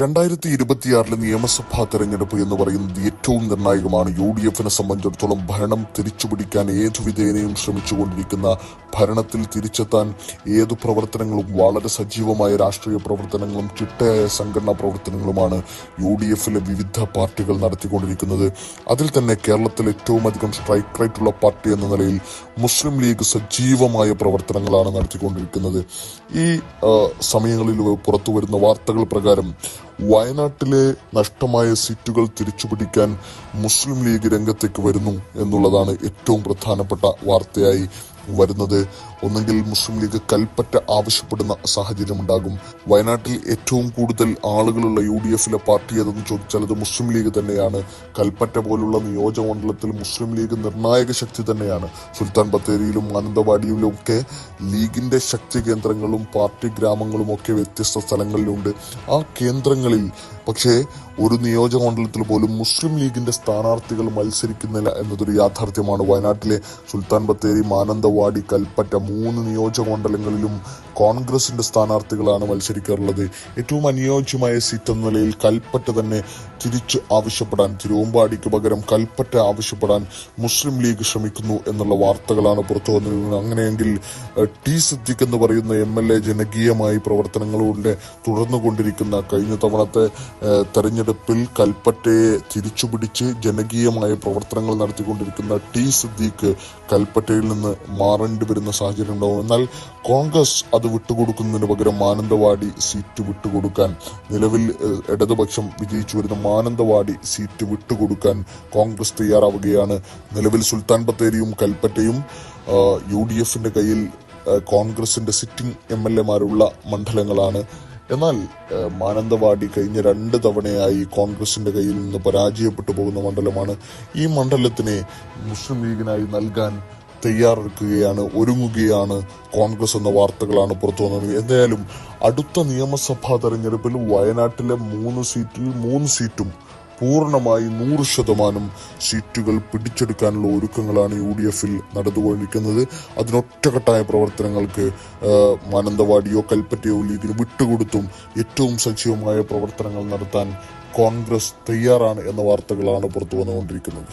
രണ്ടായിരത്തി ഇരുപത്തിയാറിലെ നിയമസഭാ തെരഞ്ഞെടുപ്പ് എന്ന് പറയുന്നത് ഏറ്റവും നിർണായകമാണ്. യു ഡി എഫിനെ സംബന്ധിച്ചിടത്തോളം ഭരണം തിരിച്ചുപിടിക്കാൻ ഏതു വിധേനയും ശ്രമിച്ചുകൊണ്ടിരിക്കുന്ന ഭരണത്തിൽ തിരിച്ചെത്താൻ ഏതു പ്രവർത്തനങ്ങളും വളരെ സജീവമായ രാഷ്ട്രീയ പ്രവർത്തനങ്ങളും ചിട്ടയായ സംഘടനാ പ്രവർത്തനങ്ങളുമാണ് യു ഡി എഫിലെ വിവിധ പാർട്ടികൾ നടത്തിക്കൊണ്ടിരിക്കുന്നത്. അതിൽ തന്നെ കേരളത്തിൽ ഏറ്റവും അധികം സ്ട്രൈക്ക് റേറ്റുള്ള പാർട്ടി എന്ന നിലയിൽ മുസ്ലിം ലീഗ് സജീവമായ പ്രവർത്തനങ്ങളാണ് നടത്തിക്കൊണ്ടിരിക്കുന്നത്. ഈ സമയങ്ങളിൽ പുറത്തു വരുന്ന വാർത്തകൾ പ്രകാരം വയനാട്ടിലെ നഷ്ടമായ സീറ്റുകൾ തിരിച്ചുപിടിക്കാൻ മുസ്ലിം ലീഗ് രംഗത്തേക്ക് വരുന്നു എന്നുള്ളതാണ് ഏറ്റവും പ്രധാനപ്പെട്ട വാർത്തയായി വരുന്നത്. ഒന്നെങ്കിൽ മുസ്ലിം ലീഗ് കൽപ്പറ്റ ആവശ്യപ്പെടുന്ന സാഹചര്യമുണ്ടാകും വയനാട്ടിൽ ഏറ്റവും കൂടുതൽ ആളുകളുള്ള യു ഡി എഫിലെ പാർട്ടി ഏതെന്ന് ചോദിച്ചാൽ അത് മുസ്ലിം ലീഗ് തന്നെയാണ്. കൽപ്പറ്റ പോലുള്ള നിയോജകമണ്ഡലത്തിൽ മുസ്ലിം ലീഗ് നിർണായക ശക്തി തന്നെയാണ്. സുൽത്താൻ ബത്തേരിയിലും മാനന്തവാടിയിലും ഒക്കെ ലീഗിന്റെ ശക്തി കേന്ദ്രങ്ങളും പാർട്ടി ഗ്രാമങ്ങളും ഒക്കെ വ്യത്യസ്ത സ്ഥലങ്ങളിലുണ്ട്. ആ കേന്ദ്രങ്ങളിൽ പക്ഷേ ഒരു നിയോജകമണ്ഡലത്തിൽ പോലും മുസ്ലിം ലീഗിന്റെ സ്ഥാനാർത്ഥികൾ മത്സരിക്കുന്നില്ല എന്നതൊരു യാഥാർത്ഥ്യമാണ്. വയനാട്ടിലെ സുൽത്താൻ ബത്തേരി മാനന്തവാടി കൽപ്പറ്റ മൂന്ന് നിയോജക മണ്ഡലങ്ങളിലും കോൺഗ്രസിന്റെ സ്ഥാനാർത്ഥികളാണ് മത്സരിക്കാറുള്ളത്. ഏറ്റവും അനുയോജ്യമായ സീറ്റ് എന്ന നിലയിൽ കൽപ്പറ്റ തന്നെ തിരിച്ച് ആവശ്യപ്പെടാൻ തിരുവമ്പാടിക്ക് പകരം കൽപ്പറ്റ ആവശ്യപ്പെടാൻ മുസ്ലിം ലീഗ് ശ്രമിക്കുന്നു എന്നുള്ള വാർത്തകളാണ് പുറത്തു വന്നിരുന്നത്. അങ്ങനെയെങ്കിൽ ടി സിദ്ദിഖ് എന്ന് പറയുന്ന എം എൽ എ ജനകീയമായി പ്രവർത്തനങ്ങളിലൂടെ തുടർന്നുകൊണ്ടിരിക്കുന്ന കഴിഞ്ഞ തവണത്തെ തെരഞ്ഞെടുപ്പിൽ കൽപ്പറ്റയെ തിരിച്ചുപിടിച്ച് ജനകീയമായ പ്രവർത്തനങ്ങൾ നടത്തിക്കൊണ്ടിരിക്കുന്ന ടി സിദ്ദീഖ് കൽപ്പറ്റയിൽ നിന്ന് മാറേണ്ടി വരുന്ന സാഹചര്യം ഉണ്ടാവും. എന്നാൽ കോൺഗ്രസ് അത് വിട്ടുകൊടുക്കുന്നതിന് പകരം മാനന്തവാടി സീറ്റ് വിട്ടുകൊടുക്കാൻ നിലവിൽ ഇടതുപക്ഷം വിജയിച്ചു വരുന്ന മാനന്തവാടി സീറ്റ് വിട്ടുകൊടുക്കാൻ കോൺഗ്രസ് തയ്യാറാവുകയാണ്. നിലവിൽ സുൽത്താൻ ബത്തേരിയും കൽപ്പറ്റയും യു ഡി എഫിന്റെ കയ്യിൽ കോൺഗ്രസിന്റെ സിറ്റിംഗ് എം എൽ എമാരുള്ള മണ്ഡലങ്ങളാണ്. എന്നാൽ മാനന്തവാടി കഴിഞ്ഞ രണ്ട് തവണയായി കോൺഗ്രസിന്റെ കയ്യിൽ നിന്ന് പരാജയപ്പെട്ടു പോകുന്ന മണ്ഡലമാണ്. ഈ മണ്ഡലത്തിനെ മുസ്ലിം ലീഗിനായി നൽകാൻ തയ്യാറെടുക്കുകയാണ് ഒരുങ്ങുകയാണ് കോൺഗ്രസ് എന്ന വാർത്തകളാണ് പുറത്തു വന്നത്. എന്തായാലും അടുത്ത നിയമസഭാ തെരഞ്ഞെടുപ്പിൽ വയനാട്ടിലെ മൂന്ന് സീറ്റിൽ മൂന്ന് സീറ്റും പൂർണമായി നൂറ് ശതമാനം സീറ്റുകൾ പിടിച്ചെടുക്കാനുള്ള ഒരുക്കങ്ങളാണ് യു ഡി എഫിൽ നടന്നുകൊണ്ടിരിക്കുന്നത്. അതിനൊറ്റക്കെട്ടായ പ്രവർത്തനങ്ങൾക്ക് മാനന്തവാടിയോ കൽപ്പറ്റയോ ലീഗിന് വിട്ടുകൊടുത്തും ഏറ്റവും സജീവമായ പ്രവർത്തനങ്ങൾ നടത്താൻ കോൺഗ്രസ് തയ്യാറാണ് എന്ന വാർത്തകളാണ് പുറത്തു വന്നുകൊണ്ടിരിക്കുന്നത്.